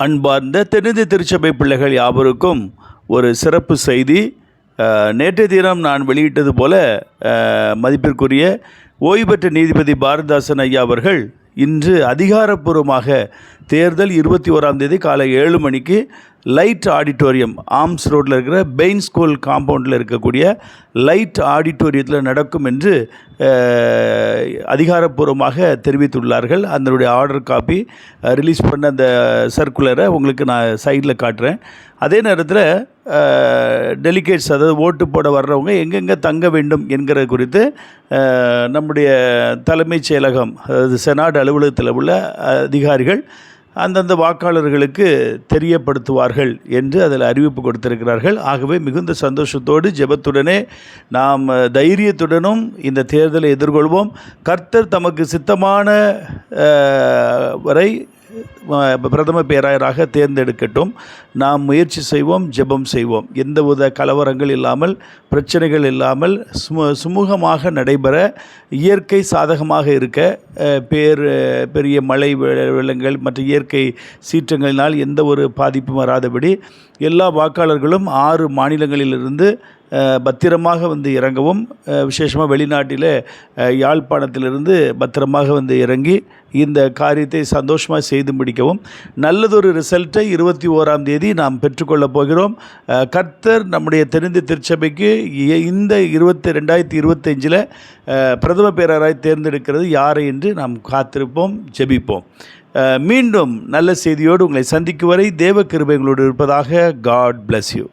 அன்பார்ந்த தென்னிந்திய திருச்சபை பிள்ளைகள் யாவருக்கும் ஒரு சிறப்பு செய்தி. நேற்றைய தினம் நான் வெளியிட்டது போல மதிப்பிற்குரிய ஓய்வு பெற்ற நீதிபதி பாரதிதாசன் ஐயா அவர்கள் இன்று அதிகாரப்பூர்வமாக தேர்தல் இருபத்தி ஓராம் தேதி காலை ஏழு மணிக்கு லைட் ஆடிட்டோரியம் ஆம்ஸ் ரோட்டில் இருக்கிற பெயின் ஸ்கூல் காம்பவுண்டில் இருக்கக்கூடிய லைட் ஆடிட்டோரியத்தில் நடக்கும் என்று அதிகாரப்பூர்வமாக தெரிவித்துள்ளார்கள். அதனுடைய ஆர்டர் காப்பி ரிலீஸ் பண்ண அந்த சர்க்குலரை உங்களுக்கு நான் சைடில் காட்டுறேன். அதே நேரத்தில் டெலிகேட்ஸ் அதாவது ஓட்டு போட வர்றவங்க எங்கெங்கே தங்க வேண்டும் என்கிறது குறித்து நம்முடைய தலைமைச் செயலகம் அதாவது செனாட் அலுவலகத்தில் உள்ள அதிகாரிகள் அந்தந்த வாக்காளர்களுக்கு தெரியப்படுத்துவார்கள் என்று அதில் அறிவிப்பு கொடுத்திருக்கிறார்கள். ஆகவே மிகுந்த சந்தோஷத்தோடு ஜெபத்துடனே நாம் தைரியத்துடனும் இந்த தேர்தலை எதிர்கொள்வோம். கர்த்தர் தமக்கு சித்தமான வரை பிரதம பேராயராக தேர்ந்தெடுக்கட்டும். நாம் முயற்சி செய்வோம் ஜெபம் செய்வோம். எந்தவித கலவரங்கள் இல்லாமல் பிரச்சனைகள் இல்லாமல் சுமு சுமூகமாக நடைபெற இயற்கை சாதகமாக இருக்க பேர் பெரிய மழை வெள்ளங்கள் மற்ற இயற்கை சீற்றங்களினால் எந்த ஒரு பாதிப்பும் வராதபடி எல்லா வாக்காளர்களும் ஆறு மாநிலங்களிலிருந்து பத்திரமாக வந்து இறங்கவும் விசேஷமாக வெளிநாட்டில் யாழ்ப்பாணத்திலிருந்து பத்திரமாக வந்து இறங்கி இந்த காரியத்தை சந்தோஷமாக செய்து முடிக்கவும் நல்லதொரு ரிசல்ட்டை இருபத்தி ஓராம் தேதி நாம் பெற்றுக்கொள்ளப் போகிறோம். கர்த்தர் நம்முடைய தெரிந்த திருச்சபைக்கு இந்த இருபத்தி ரெண்டாயிரத்தி இருபத்தஞ்சில் பிரதம பேரராய் தேர்ந்தெடுக்கிறது யாரை என்று நாம் காத்திருப்போம் ஜெபிப்போம். மீண்டும் நல்ல செய்தியோடு உங்களை சந்திக்கும் வரை தேவ கிருபைகளோடு இருப்பதாக காட் பிளஸ் யூ